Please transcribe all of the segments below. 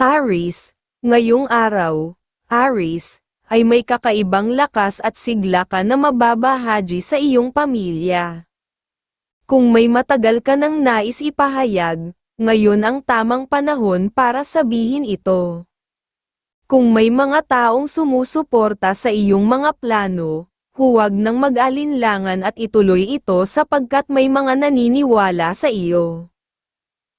Aris, ngayong araw, Aris, ay may kakaibang lakas at sigla ka na mababahaji sa iyong pamilya. Kung may matagal ka nang nais ipahayag, ngayon ang tamang panahon para sabihin ito. Kung may mga taong sumusuporta sa iyong mga plano, huwag nang mag-alinlangan at ituloy ito sapagkat may mga naniniwala sa iyo.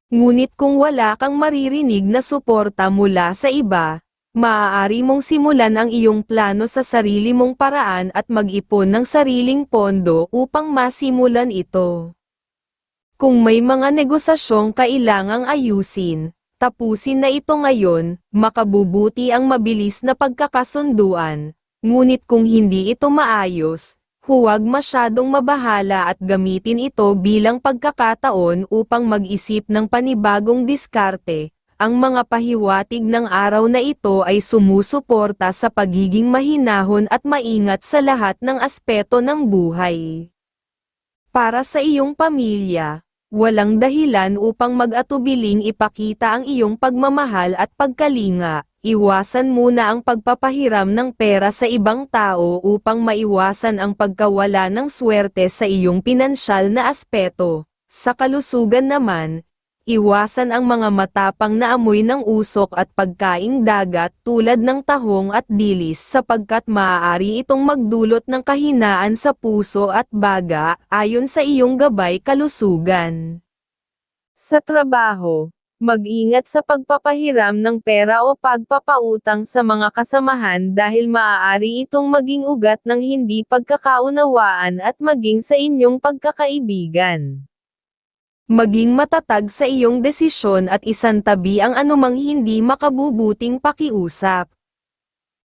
Ngunit kung wala kang maririnig na suporta mula sa iba, maaari mong simulan ang iyong plano sa sarili mong paraan at mag-ipon ng sariling pondo upang masimulan ito. Kung may mga negosasyong kailangang ayusin, tapusin na ito ngayon, makabubuti ang mabilis na pagkakasunduan, ngunit kung hindi ito maayos, huwag masyadong mabahala at gamitin ito bilang pagkakataon upang mag-isip ng panibagong diskarte. Ang mga pahiwatig ng araw na ito ay sumusuporta sa pagiging mahinahon at maingat sa lahat ng aspeto ng buhay. Para sa iyong pamilya, walang dahilan upang mag-atubiling ipakita ang iyong pagmamahal at pagkalinga. Iwasan muna ang pagpapahiram ng pera sa ibang tao upang maiwasan ang pagkawala ng swerte sa iyong pinansyal na aspeto. Sa kalusugan naman, iwasan ang mga matapang na amoy ng usok at pagkaing dagat tulad ng tahong at dilis sapagkat maaari itong magdulot ng kahinaan sa puso at baga ayon sa iyong gabay kalusugan. Sa trabaho, mag-ingat sa pagpapahiram ng pera o pagpapautang sa mga kasamahan dahil maaari itong maging ugat ng hindi pagkakaunawaan at maging sa inyong pagkakaibigan. Maging matatag sa iyong desisyon at isantabi ang anumang hindi makabubuting pakiusap.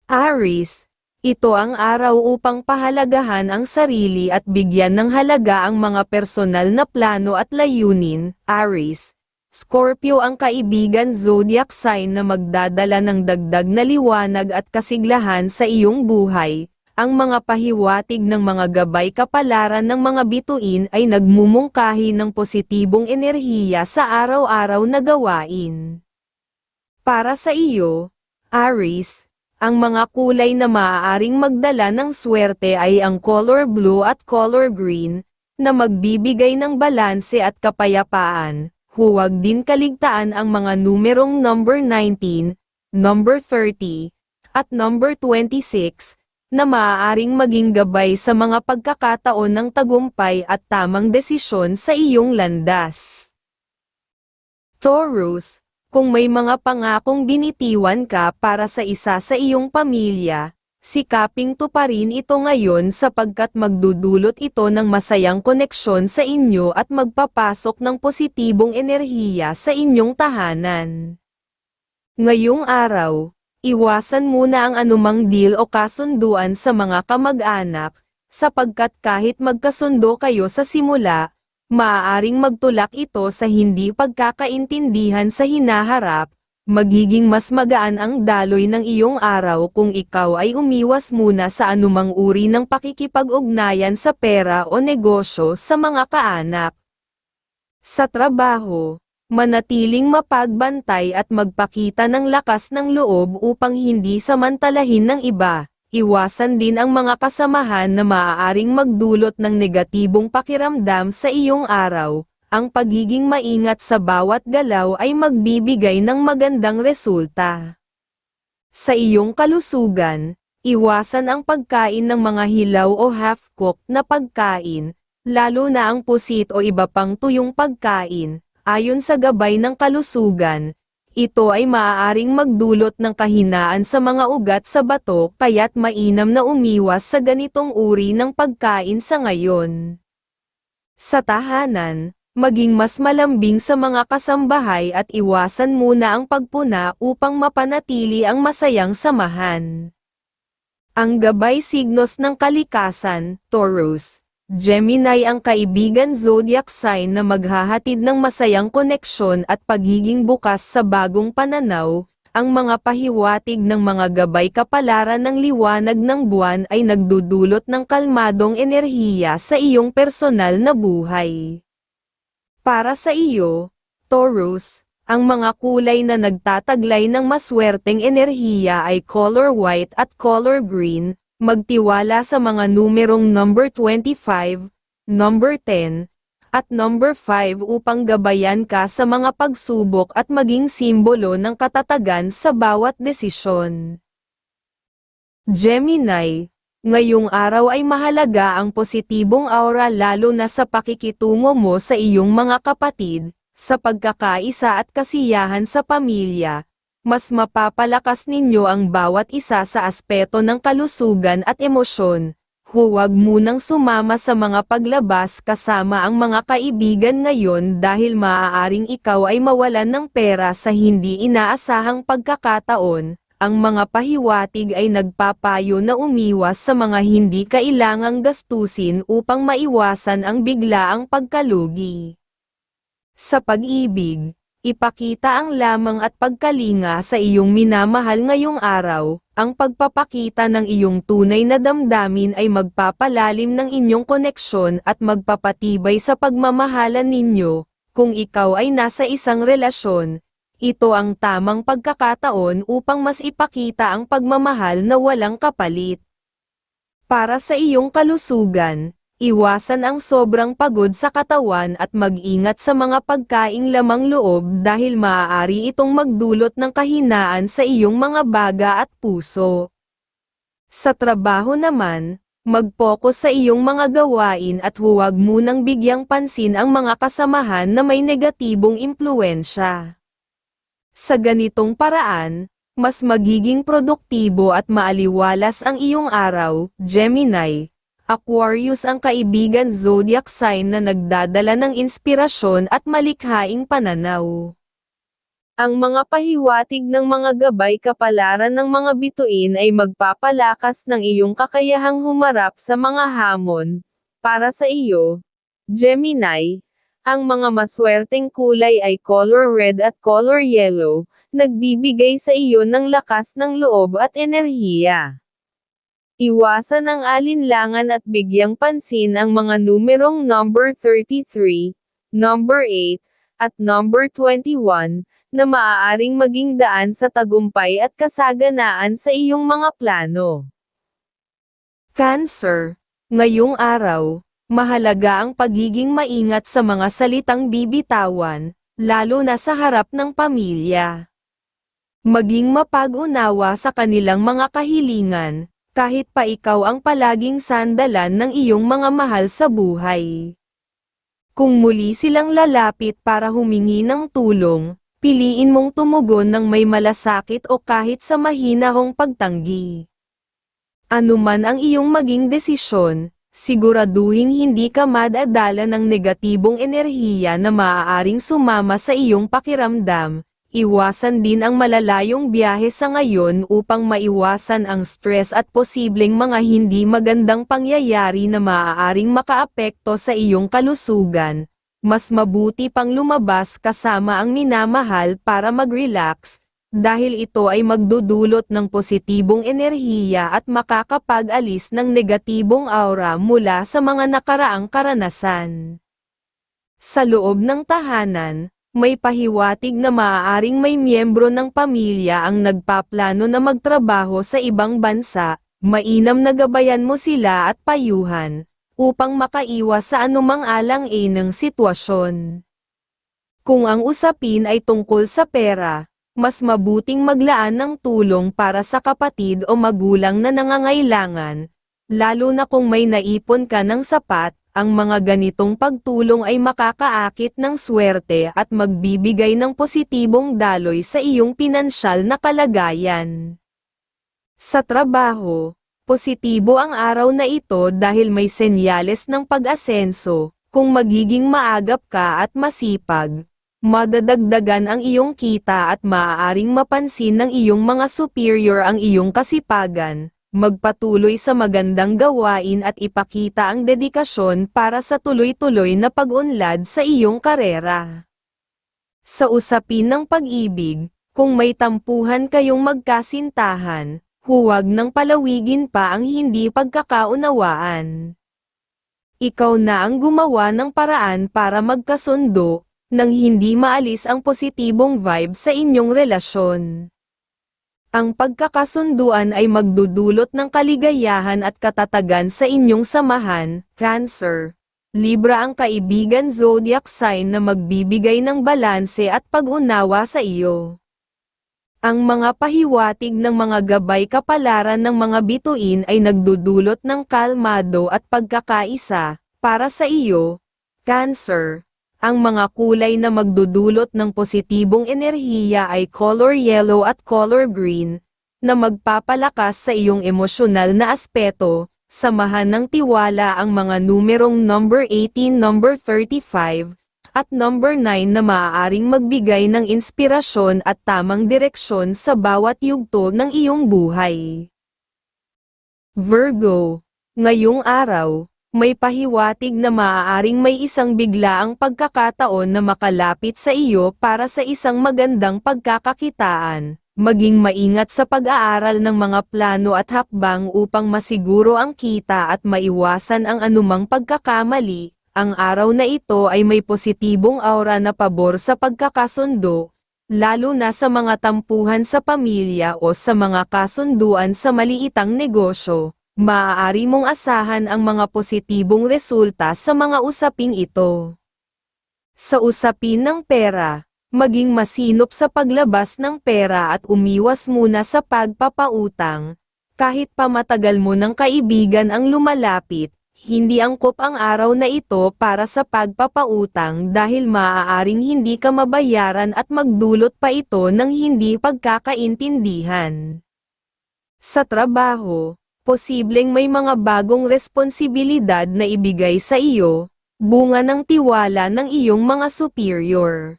Aris, ito ang araw upang pahalagahan ang sarili at bigyan ng halaga ang mga personal na plano at layunin, Aris. Scorpio ang kaibigan zodiac sign na magdadala ng dagdag na liwanag at kasiglahan sa iyong buhay. Ang mga pahiwatig ng mga gabay kapalaran ng mga bituin ay nagmumungkahi ng positibong enerhiya sa araw-araw na gawain. Para sa iyo, Aries, ang mga kulay na maaaring magdala ng swerte ay ang color blue at color green, na magbibigay ng balanse at kapayapaan. Huwag din kaligtaan ang mga numerong number 19, number 30, at number 26, na maaaring maging gabay sa mga pagkakataon ng tagumpay at tamang desisyon sa iyong landas. Taurus, kung may mga pangakong binitiwan ka para sa isa sa iyong pamilya, sikaping tuparin ito ngayon sapagkat magdudulot ito ng masayang koneksyon sa inyo at magpapasok ng positibong enerhiya sa inyong tahanan. Ngayong araw, iwasan muna ang anumang deal o kasunduan sa mga kamag-anak, sapagkat kahit magkasundo kayo sa simula, maaaring magtulak ito sa hindi pagkakaintindihan sa hinaharap, magiging mas magaan ang daloy ng iyong araw kung ikaw ay umiwas muna sa anumang uri ng pakikipag-ugnayan sa pera o negosyo sa mga kaanak. Sa trabaho, manatiling mapagbantay at magpakita ng lakas ng loob upang hindi samantalahin ng iba. Iwasan din ang mga kasamahan na maaaring magdulot ng negatibong pakiramdam sa iyong araw, ang pagiging maingat sa bawat galaw ay magbibigay ng magandang resulta. Sa iyong kalusugan, iwasan ang pagkain ng mga hilaw o half-cooked na pagkain, lalo na ang pusit o iba pang tuyong pagkain, ayon sa gabay ng kalusugan, ito ay maaaring magdulot ng kahinaan sa mga ugat sa bato kaya't mainam na umiwas sa ganitong uri ng pagkain sa ngayon. Sa tahanan, maging mas malambing sa mga kasambahay at iwasan muna ang pagpuna upang mapanatili ang masayang samahan. Ang gabay signos ng kalikasan, Taurus, Gemini ang kaibigan zodiac sign na maghahatid ng masayang koneksyon at pagiging bukas sa bagong pananaw, ang mga pahiwatig ng mga gabay kapalaran ng liwanag ng buwan ay nagdudulot ng kalmadong enerhiya sa iyong personal na buhay. Para sa iyo, Taurus, ang mga kulay na nagtataglay ng maswerteng enerhiya ay color white at color green, magtiwala sa mga numerong number 25, number 10, at number 5 upang gabayan ka sa mga pagsubok at maging simbolo ng katatagan sa bawat desisyon. Gemini, ngayong araw ay mahalaga ang positibong aura lalo na sa pakikitungo mo sa iyong mga kapatid, sa pagkakaisa at kasiyahan sa pamilya. Mas mapapalakas ninyo ang bawat isa sa aspeto ng kalusugan at emosyon, Huwag munang sumama sa mga paglabas kasama ang mga kaibigan ngayon dahil maaaring ikaw ay mawalan ng pera sa hindi inaasahang pagkakataon. Ang mga pahiwatig ay nagpapayo na umiwas sa mga hindi kailangang gastusin upang maiwasan ang biglaang pagkalugi. Sa pag-ibig, ipakita ang lamang at pagkalinga sa iyong minamahal ngayong araw, ang pagpapakita ng iyong tunay na damdamin ay magpapalalim ng inyong koneksyon at magpapatibay sa pagmamahalan ninyo. Kung ikaw ay nasa isang relasyon, ito ang tamang pagkakataon upang mas ipakita ang pagmamahal na walang kapalit. Para sa iyong kalusugan, Iwasan ang sobrang pagod sa katawan at mag-ingat sa mga pagkaing lamang loob dahil maaari itong magdulot ng kahinaan sa iyong mga baga at puso. Sa trabaho naman, mag-focus sa iyong mga gawain at huwag munang bigyang pansin ang mga kasamahan na may negatibong impluensya. Sa ganitong paraan, mas magiging produktibo at maaliwalas ang iyong araw, Gemini, Aquarius ang kaibigan zodiac sign na nagdadala ng inspirasyon at malikhaing pananaw. Ang mga pahiwatig ng mga gabay kapalaran ng mga bituin ay magpapalakas ng iyong kakayahang humarap sa mga hamon. Para sa iyo, Gemini, ang mga maswerteng kulay ay color red at color yellow, nagbibigay sa iyo ng lakas ng loob at enerhiya. Iwasan ang alinlangan at bigyang pansin ang mga numerong number 33, number 8, at number 21, na maaaring maging daan sa tagumpay at kasaganaan sa iyong mga plano. Cancer, ngayong araw, mahalaga ang pagiging maingat sa mga salitang bibitawan, lalo na sa harap ng pamilya. Maging mapag-unawa sa kanilang mga kahilingan, kahit pa ikaw ang palaging sandalan ng iyong mga mahal sa buhay. Kung muli silang lalapit para humingi ng tulong, piliin mong tumugon ng may malasakit o kahit sa mahinahong pagtanggi. Ano man ang iyong maging desisyon, siguraduhin hindi ka madadala ng negatibong enerhiya na maaaring sumama sa iyong pakiramdam, Iwasan din ang malalayong biyahe sa ngayon upang maiwasan ang stress at posibleng mga hindi magandang pangyayari na maaaring makaapekto sa iyong kalusugan. Mas mabuti pang lumabas kasama ang minamahal para mag-relax, dahil ito ay magdudulot ng positibong enerhiya at makakapag-alis ng negatibong aura mula sa mga nakaraang karanasan. Sa loob ng tahanan, may pahiwatig na maaaring may miyembro ng pamilya ang nagpaplano na magtrabaho sa ibang bansa, mainam na gabayan mo sila at payuhan, upang makaiwas sa anumang alang-a ng sitwasyon. Kung ang usapin ay tungkol sa pera, mas mabuting maglaan ng tulong para sa kapatid o magulang na nangangailangan, lalo na kung may naipon ka ng sapat, ang mga ganitong pagtulong ay makakaakit ng swerte at magbibigay ng positibong daloy sa iyong pinansyal na kalagayan. Sa trabaho, positibo ang araw na ito dahil may senyales ng pag-asenso, kung magiging maagap ka at masipag, madadagdagan ang iyong kita at maaaring mapansin ng iyong mga superior ang iyong kasipagan, magpatuloy sa magandang gawain at ipakita ang dedikasyon para sa tuloy-tuloy na pag-unlad sa iyong karera. Sa usapin ng pag-ibig, Kung may tampuhan kayong magkasintahan, huwag nang palawigin pa ang hindi pagkakaunawaan. Ikaw na ang gumawa ng paraan para magkasundo, nang hindi maalis ang positibong vibe sa inyong relasyon. Ang pagkakasunduan ay magdudulot ng kaligayahan at katatagan sa inyong samahan, Cancer. Libra ang kaibigan zodiac sign na magbibigay ng balanse at pag-unawa sa iyo. Ang mga pahiwatig ng mga gabay kapalaran ng mga bituin ay nagdudulot ng kalmado at pagkakaisa, para sa iyo, Cancer. Ang mga kulay na magdudulot ng positibong enerhiya ay color yellow at color green, na magpapalakas sa iyong emosyonal na aspeto, samahan ng tiwala ang mga numerong number 18, number 35, at number 9 na maaaring magbigay ng inspirasyon at tamang direksyon sa bawat yugto ng iyong buhay. Virgo, ngayong araw, may pahiwatig na maaaring may isang biglaang pagkakataon na makalapit sa iyo para sa isang magandang pagkakakitaan. Maging maingat sa pag-aaral ng mga plano at hakbang upang masiguro ang kita at maiwasan ang anumang pagkakamali. Ang araw na ito ay may positibong aura na pabor sa pagkakasundo, lalo na sa mga tampuhan sa pamilya o sa mga kasunduan sa maliitang negosyo maaari mong asahan ang mga positibong resulta sa mga usaping ito. Sa usapin ng pera, maging masinop sa paglabas ng pera at umiwas muna sa pagpapautang. Kahit pa matagal mo ng kaibigan ang lumalapit, hindi angkop ang araw na ito para sa pagpapautang dahil maaaring hindi ka mabayaran at magdulot pa ito ng hindi pagkakaintindihan. Sa trabaho, posibleng may mga bagong responsibilidad na ibigay sa iyo, bunga ng tiwala ng iyong mga superior.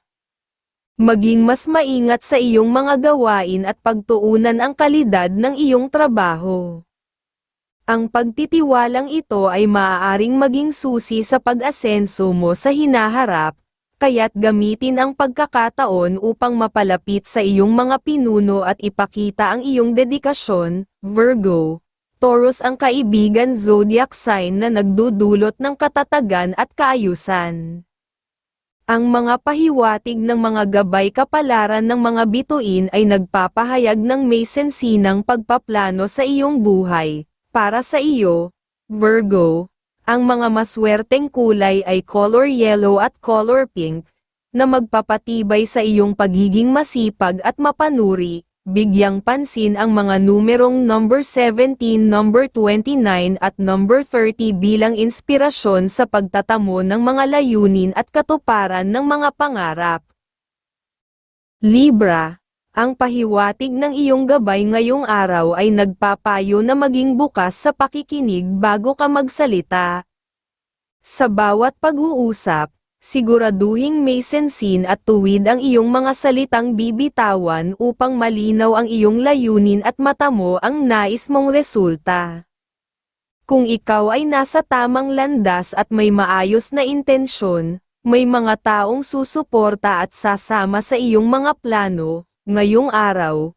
Maging mas maingat sa iyong mga gawain at pagtuunan ang kalidad ng iyong trabaho. Ang pagtitiwalang ito ay maaaring maging susi sa pag-asenso mo sa hinaharap, kaya't gamitin ang pagkakataon upang mapalapit sa iyong mga pinuno at ipakita ang iyong dedikasyon, Virgo, Taurus ang kaibigan zodiac sign na nagdudulot ng katatagan at kaayusan. Ang mga pahiwatig ng mga gabay kapalaran ng mga bituin ay nagpapahayag ng may sensinang pagpaplano sa iyong buhay. Para sa iyo, Virgo, ang mga maswerteng kulay ay color yellow at color pink, na magpapatibay sa iyong pagiging masipag at mapanuri, Bigyang pansin ang mga numerong number 17, number 29 at number 30 bilang inspirasyon sa pagtatamo ng mga layunin at katuparan ng mga pangarap. Libra, ang pahiwatig ng iyong gabay ngayong araw ay nagpapayo na maging bukas sa pakikinig bago ka magsalita. Sa bawat pag-uusap, siguraduhing may sensin at tuwid ang iyong mga salitang bibitawan upang malinaw ang iyong layunin at matamo ang nais mong resulta. Kung ikaw ay nasa tamang landas at may maayos na intensyon, may mga taong susuporta at sasama sa iyong mga plano, ngayong araw,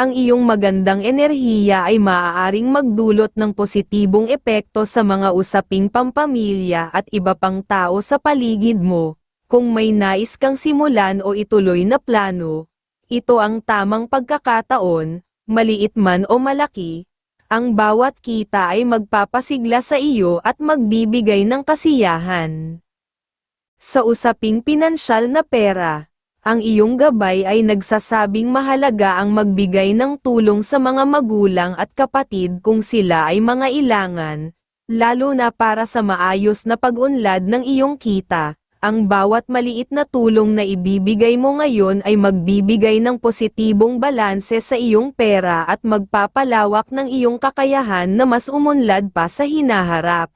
ang iyong magandang enerhiya ay maaaring magdulot ng positibong epekto sa mga usaping pampamilya at iba pang tao sa paligid mo. Kung may nais kang simulan o ituloy na plano, ito ang tamang pagkakataon, maliit man o malaki, ang bawat kita ay magpapasigla sa iyo at magbibigay ng kasiyahan. Sa usaping pinansyal na pera, ang iyong gabay ay nagsasabing mahalaga ang magbigay ng tulong sa mga magulang at kapatid kung sila ay mga ilangan, lalo na para sa maayos na pag-unlad ng iyong kita. Ang bawat maliit na tulong na ibibigay mo ngayon ay magbibigay ng positibong balanse sa iyong pera at magpapalawak ng iyong kakayahan na mas umunlad pa sa hinaharap.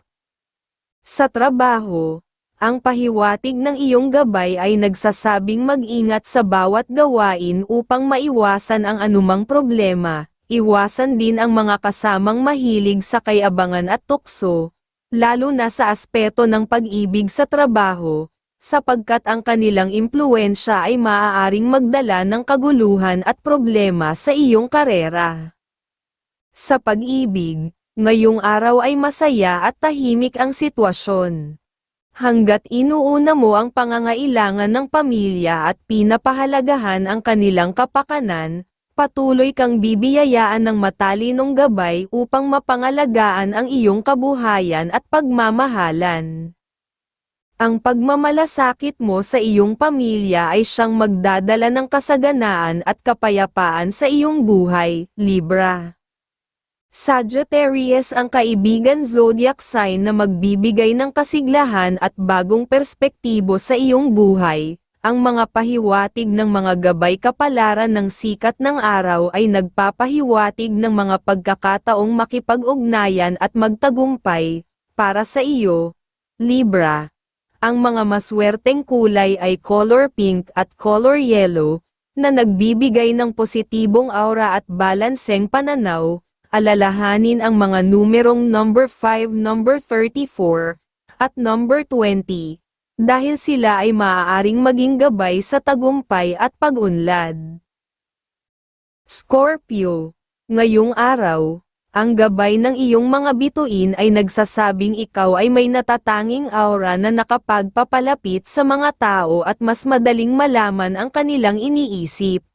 Sa trabaho, ang pahiwatig ng iyong gabay ay nagsasabing mag-ingat sa bawat gawain upang maiwasan ang anumang problema, iwasan din ang mga kasamang mahilig sa kayabangan at tukso, lalo na sa aspeto ng pag-ibig sa trabaho, sapagkat ang kanilang impluensya ay maaaring magdala ng kaguluhan at problema sa iyong karera. Sa pag-ibig, ngayong araw ay masaya at tahimik ang sitwasyon. Hanggat inuuna mo ang pangangailangan ng pamilya at pinapahalagahan ang kanilang kapakanan, patuloy kang bibiyayaan ng matalinong gabay upang mapangalagaan ang iyong kabuhayan at pagmamahalan. Ang pagmamalasakit mo sa iyong pamilya ay siyang magdadala ng kasaganaan at kapayapaan sa iyong buhay, Libra. Sagittarius ang kaibigan zodiac sign na magbibigay ng kasiglahan at bagong perspektibo sa iyong buhay. Ang mga pahiwatig ng mga gabay kapalaran ng sikat ng araw ay nagpapahiwatig ng mga pagkakataong makipag-ugnayan at magtagumpay. Para sa iyo, Libra. Ang mga maswerteng kulay ay color pink at color yellow, na nagbibigay ng positibong aura at balanseng pananaw, alalahanin ang mga numerong number 5, number 34, at number 20, dahil sila ay maaaring maging gabay sa tagumpay at pag-unlad. Scorpio, ngayong araw, ang gabay ng iyong mga bituin ay nagsasabing ikaw ay may natatanging aura na nakapagpapalapit sa mga tao at mas madaling malaman ang kanilang iniisip.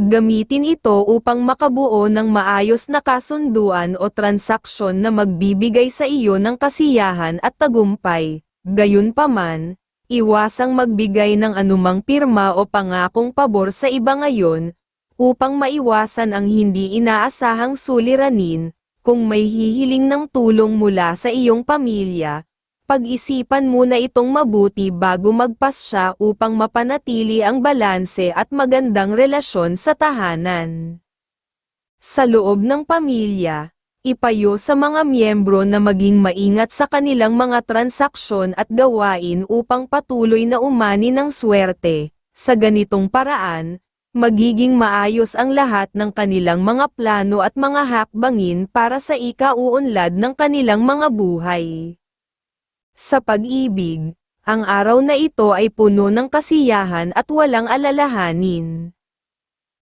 Gamitin ito upang makabuo ng maayos na kasunduan o transaksyon na magbibigay sa iyo ng kasiyahan at tagumpay. Gayunpaman, iwasang magbigay ng anumang pirma o pangakong pabor sa iba ngayon, upang maiwasan ang hindi inaasahang suliranin, kung may hihiling ng tulong mula sa iyong pamilya, pag-isipan muna itong mabuti bago magpasya upang mapanatili ang balanse at magandang relasyon sa tahanan. Sa loob ng pamilya, ipayo sa mga miyembro na maging maingat sa kanilang mga transaksyon at gawain upang patuloy na umani ng swerte. Sa ganitong paraan, magiging maayos ang lahat ng kanilang mga plano at mga hakbangin para sa ikauunlad ng kanilang mga buhay. Sa pag-ibig, ang araw na ito ay puno ng kasiyahan at walang alalahanin.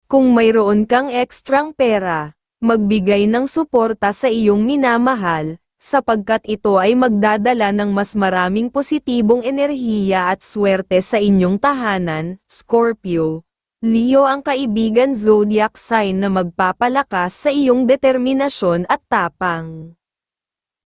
Kung mayroon kang ekstrang pera, magbigay ng suporta sa iyong minamahal, sapagkat ito ay magdadala ng mas maraming positibong enerhiya at swerte sa inyong tahanan, Scorpio. Leo ang kaibigan zodiac sign na magpapalakas sa iyong determinasyon at tapang.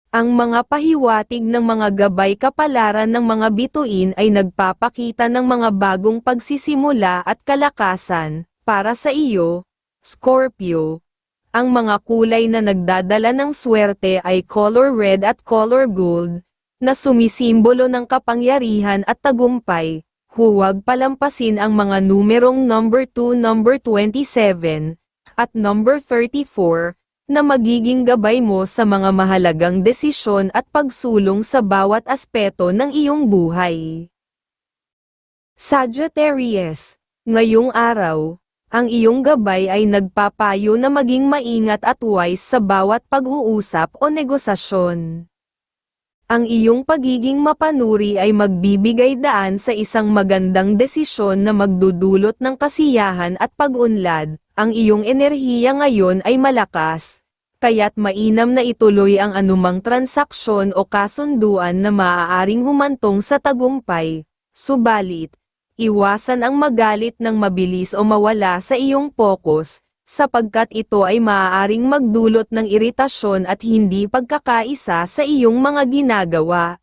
Ang mga pahiwatig ng mga gabay kapalaran ng mga bituin ay nagpapakita ng mga bagong pagsisimula at kalakasan, para sa iyo, Scorpio. Ang mga kulay na nagdadala ng swerte ay color red at color gold, na sumisimbolo ng kapangyarihan at tagumpay, huwag palampasin ang mga numerong number 2, number 27, at number 34, na magiging gabay mo sa mga mahalagang desisyon at pagsulong sa bawat aspeto ng iyong buhay. Sagittarius, ngayong araw, ang iyong gabay ay nagpapayo na maging maingat at wise sa bawat pag-uusap o negosasyon. Ang iyong pagiging mapanuri ay magbibigay daan sa isang magandang desisyon na magdudulot ng kasiyahan at pag-unlad, ang iyong enerhiya ngayon ay malakas, kaya't mainam na ituloy ang anumang transaksyon o kasunduan na maaaring humantong sa tagumpay. Subalit, iwasan ang magalit ng mabilis o mawala sa iyong focus, sapagkat ito ay maaaring magdulot ng iritasyon at hindi pagkakaisa sa iyong mga ginagawa.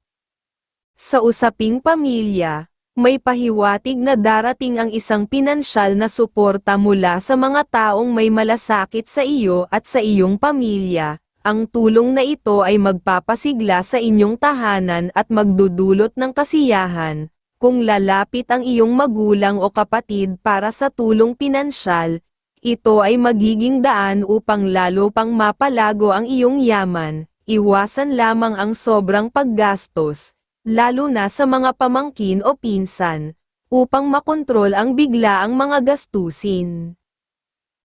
Sa usaping pamilya, may pahiwatig na darating ang isang pinansyal na suporta mula sa mga taong may malasakit sa iyo at sa iyong pamilya. Ang tulong na ito ay magpapasigla sa inyong tahanan at magdudulot ng kasiyahan. Kung lalapit ang iyong magulang o kapatid para sa tulong pinansyal, ito ay magiging daan upang lalo pang mapalago ang iyong yaman. Iwasan lamang ang sobrang paggastos, lalo na sa mga pamangkin o pinsan, upang makontrol ang biglaang mga gastusin.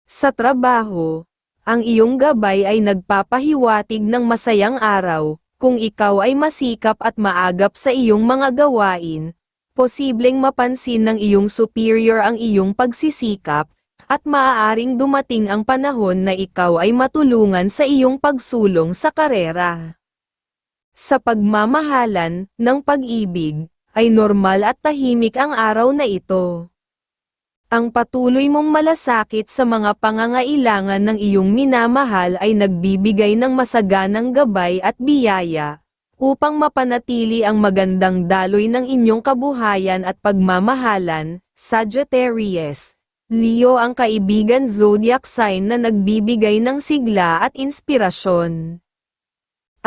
Sa trabaho, ang iyong gabay ay nagpapahiwatig ng masayang araw, kung ikaw ay masikap at maagap sa iyong mga gawain, posibleng mapansin ng iyong superior ang iyong pagsisikap, at maaaring dumating ang panahon na ikaw ay matulungan sa iyong pagsulong sa karera. Sa pagmamahalan ng pag-ibig, ay normal at tahimik ang araw na ito. Ang patuloy mong malasakit sa mga pangangailangan ng iyong minamahal ay nagbibigay ng masaganang gabay at biyaya, upang mapanatili ang magandang daloy ng inyong kabuhayan at pagmamahalan, Sagittarius. Leo ang kaibigan zodiac sign na nagbibigay ng sigla at inspirasyon.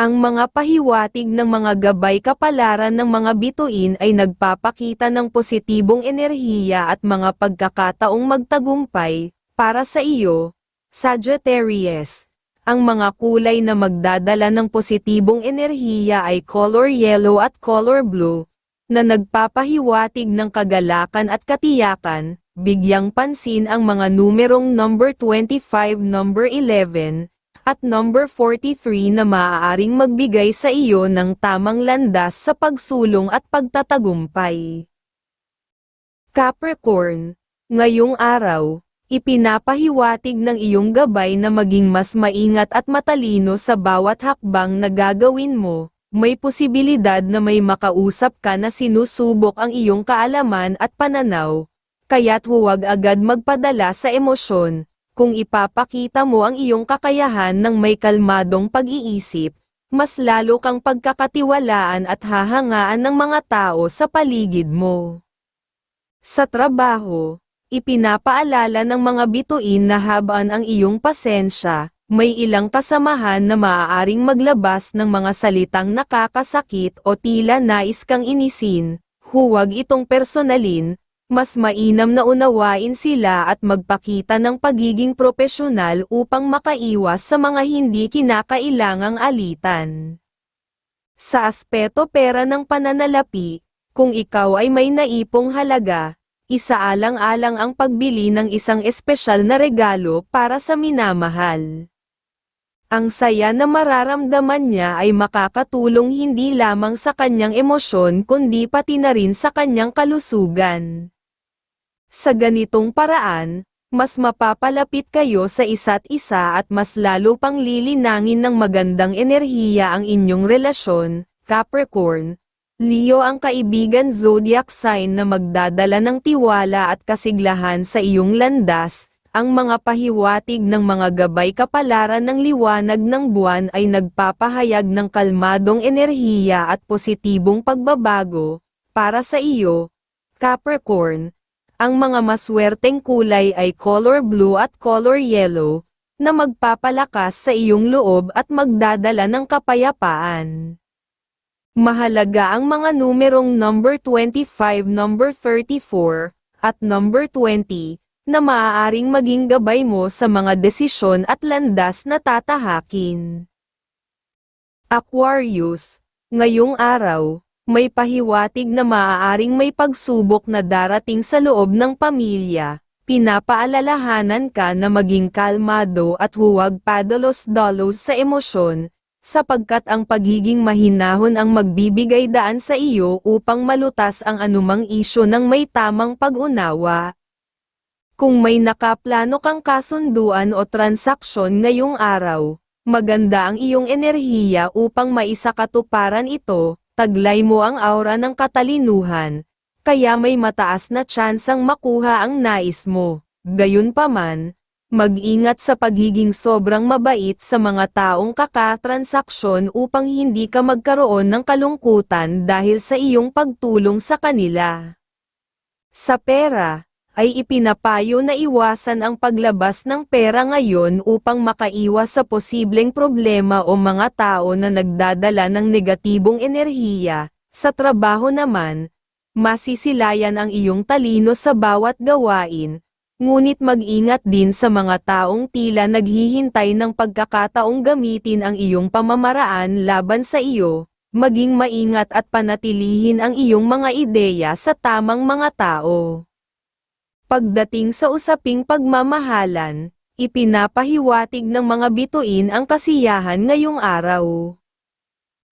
Ang mga pahiwatig ng mga gabay kapalaran ng mga bituin ay nagpapakita ng positibong enerhiya at mga pagkakataong magtagumpay, para sa iyo, Sagittarius. Ang mga kulay na magdadala ng positibong enerhiya ay color yellow at color blue, na nagpapahiwatig ng kagalakan at katiyakan, bigyang pansin ang mga numerong number 25, number 11, at number 43 na maaaring magbigay sa iyo ng tamang landas sa pagsulong at pagtatagumpay. Capricorn, ngayong araw, ipinapahiwatig ng iyong gabay na maging mas maingat at matalino sa bawat hakbang na gagawin mo, may posibilidad na may makausap ka na sinusubok ang iyong kaalaman at pananaw, kaya't huwag agad magpadala sa emosyon, kung ipapakita mo ang iyong kakayahan ng may kalmadong pag-iisip, mas lalo kang pagkakatiwalaan at hahangaan ng mga tao sa paligid mo. Sa trabaho, ipinapaalala ng mga bituin na habaan ang iyong pasensya, may ilang kasamahan na maaaring maglabas ng mga salitang nakakasakit o tila nais kang inisin, huwag itong personalin, mas mainam na unawain sila at magpakita ng pagiging propesyonal upang makaiwas sa mga hindi kinakailangang alitan. Sa aspeto pera ng pananalapi, kung ikaw ay may naipong halaga, isaalang-alang ang pagbili ng isang espesyal na regalo para sa minamahal. Ang saya na mararamdaman niya ay makakatulong hindi lamang sa kanyang emosyon kundi pati na rin sa kanyang kalusugan. Sa ganitong paraan, mas mapapalapit kayo sa isa't isa at mas lalo pang lilinangin ng magandang enerhiya ang inyong relasyon, Capricorn. Leo ang kaibigan zodiac sign na magdadala ng tiwala at kasiglahan sa iyong landas, ang mga pahiwatig ng mga gabay kapalaran ng liwanag ng buwan ay nagpapahayag ng kalmadong enerhiya at positibong pagbabago, para sa iyo, Capricorn, ang mga maswerteng kulay ay color blue at color yellow, na magpapalakas sa iyong loob at magdadala ng kapayapaan. Mahalaga ang mga numerong number 25, number 34, at number 20, na maaaring maging gabay mo sa mga desisyon at landas na tatahakin. Aquarius, ngayong araw, may pahiwatig na maaaring may pagsubok na darating sa loob ng pamilya, pinapaalalahanan ka na maging kalmado at huwag padalos-dalos sa emosyon, sapagkat ang pagiging mahinahon ang magbibigay daan sa iyo upang malutas ang anumang isyo ng may tamang pag-unawa. Kung may nakaplano kang kasunduan o transaksyon ngayong araw, maganda ang iyong enerhiya upang maisakatuparan ito, taglay mo ang aura ng katalinuhan, kaya may mataas na tsansang makuha ang nais mo. Gayunpaman, mag-ingat sa pagiging sobrang mabait sa mga taong kakatransaksyon upang hindi ka magkaroon ng kalungkutan dahil sa iyong pagtulong sa kanila. Sa pera, ay ipinapayo na iwasan ang paglabas ng pera ngayon upang makaiwas sa posibleng problema o mga tao na nagdadala ng negatibong enerhiya. Sa trabaho naman, masisilayan ang iyong talino sa bawat gawain, ngunit mag-ingat din sa mga taong tila naghihintay ng pagkakataong gamitin ang iyong pamamaraan laban sa iyo, maging maingat at panatilihin ang iyong mga ideya sa tamang mga tao. Pagdating sa usaping pagmamahalan, ipinapahiwatig ng mga bituin ang kasiyahan ngayong araw.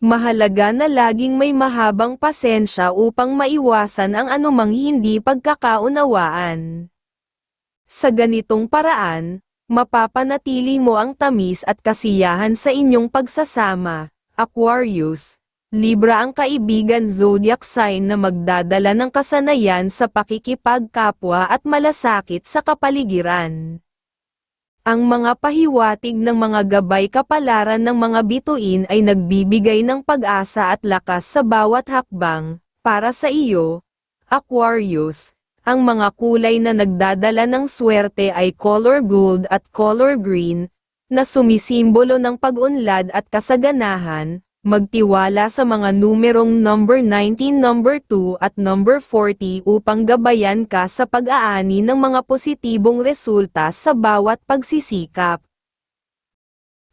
Mahalaga na laging may mahabang pasensya upang maiwasan ang anumang hindi pagkakaunawaan. Sa ganitong paraan, mapapanatili mo ang tamis at kasiyahan sa inyong pagsasama, Aquarius. Libra ang kaibigan zodiac sign na magdadala ng kasanayan sa pakikipagkapwa at malasakit sa kapaligiran. Ang mga pahiwatig ng mga gabay kapalaran ng mga bituin ay nagbibigay ng pag-asa at lakas sa bawat hakbang, para sa iyo, Aquarius. Ang mga kulay na nagdadala ng swerte ay color gold at color green, na sumisimbolo ng pag-unlad at kasaganahan, magtiwala sa mga numerong number 19, number 2 at number 40 upang gabayan ka sa pag-aani ng mga positibong resulta sa bawat pagsisikap.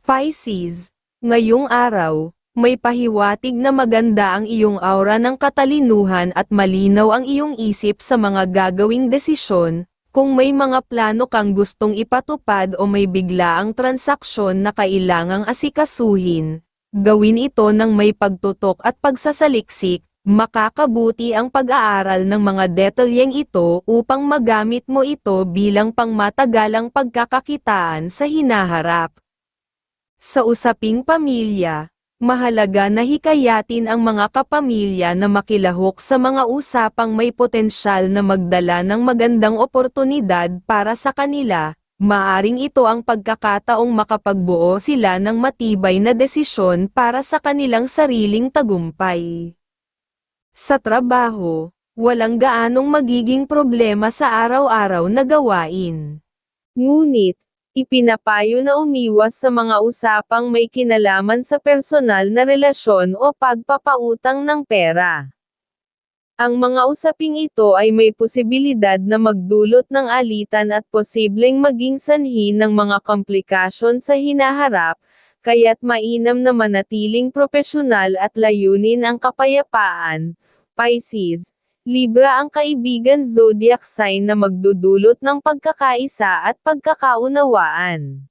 Pisces, ngayong araw, may pahiwatig na maganda ang iyong aura ng katalinuhan at malinaw ang iyong isip sa mga gagawing desisyon, kung may mga plano kang gustong ipatupad o may biglaang transaksyon na kailangang asikasuhin, gawin ito ng may pagtutok at pagsasaliksik, makakabuti ang pag-aaral ng mga detalyeng ito upang magamit mo ito bilang pangmatagalang pagkakakitaan sa hinaharap. Sa usaping pamilya, mahalaga na hikayatin ang mga kapamilya na makilahok sa mga usapang may potensyal na magdala ng magandang oportunidad para sa kanila, maaring ito ang pagkakataong makapagbuo sila ng matibay na desisyon para sa kanilang sariling tagumpay. Sa trabaho, walang gaanong magiging problema sa araw-araw na gawain. Ngunit, ipinapayo na umiwas sa mga usapang may kinalaman sa personal na relasyon o pagpapautang ng pera. Ang mga usaping ito ay may posibilidad na magdulot ng alitan at posibleng maging sanhi ng mga komplikasyon sa hinaharap, kaya't mainam na manatiling propesyonal at layunin ang kapayapaan. Pisces, Libra ang kaibigan zodiac sign na magdudulot ng pagkakaisa at pagkakaunawaan.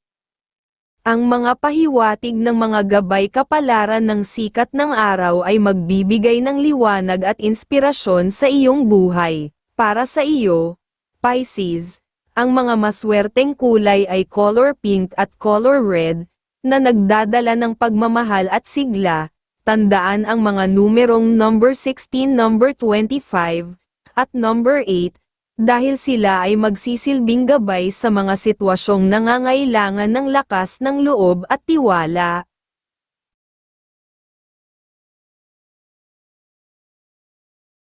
Ang mga pahiwatig ng mga gabay kapalaran ng sikat ng araw ay magbibigay ng liwanag at inspirasyon sa iyong buhay. Para sa iyo, Pisces, ang mga maswerteng kulay ay color pink at color red, na nagdadala ng pagmamahal at sigla, tandaan ang mga numerong number 16, number 25, at number 8, dahil sila ay magsisilbing gabay sa mga sitwasyong nangangailangan ng lakas ng loob at tiwala.